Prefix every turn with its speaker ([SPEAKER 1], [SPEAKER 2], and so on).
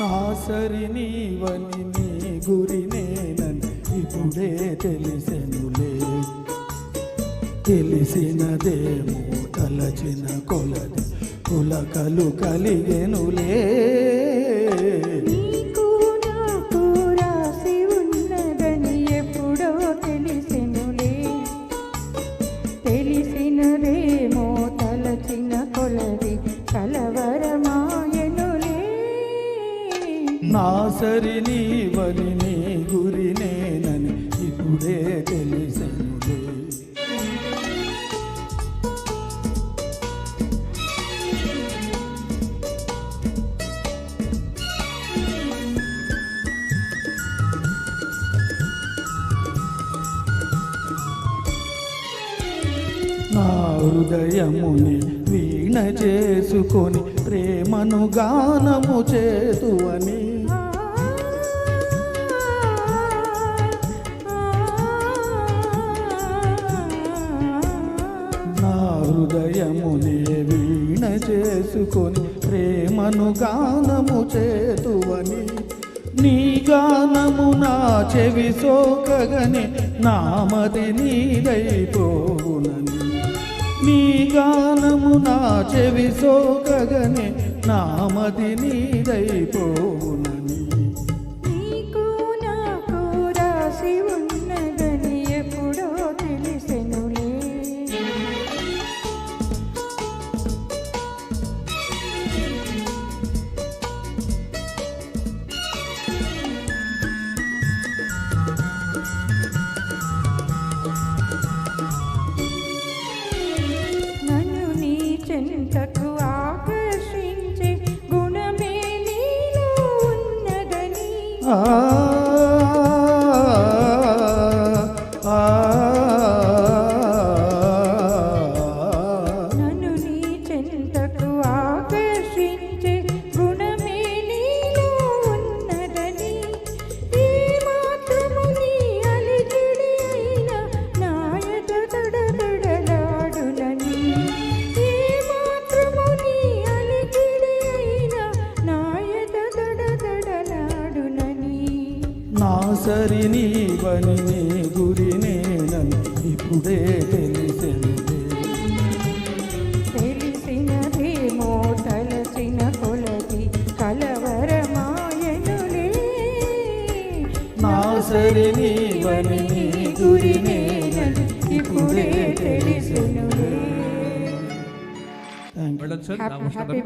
[SPEAKER 1] నా సరి నీవని నీ గురి నేనని ఇప్పుడే తెలిసెనులే. తెలిసినదేమో తలచిన కొలది కులకలు కలిగెనులే.
[SPEAKER 2] ఉన్నదని తెలిసినదేమో తలచిన కొలది కలవరమ
[SPEAKER 1] నా సరి నీవని నీ నా హృదయముని వీణ చేసుకొని ప్రేమను గానము చేతువని.
[SPEAKER 2] ఆ,
[SPEAKER 1] నా హృదయముని వీణ చేసుకొని ప్రేమను గానము చేతువని. నీ గానము నా చెవి సోకగని నామది నీదైపోవునని. నీ గానము నా చెవి సోకగని నామది నీదైపోవునని
[SPEAKER 2] ah. నా
[SPEAKER 1] సరి నీవని నీ గురి నేనని ఇప్పుడే తెలిసెనులే
[SPEAKER 2] తెలిసినదేమో తలచిన కొలది కలవరమాయనులే
[SPEAKER 1] నా సరి నీవని నీ గురి నేనని
[SPEAKER 2] ఇప్పుడే తెలిసినులే హ్యాపీ బర్త్డే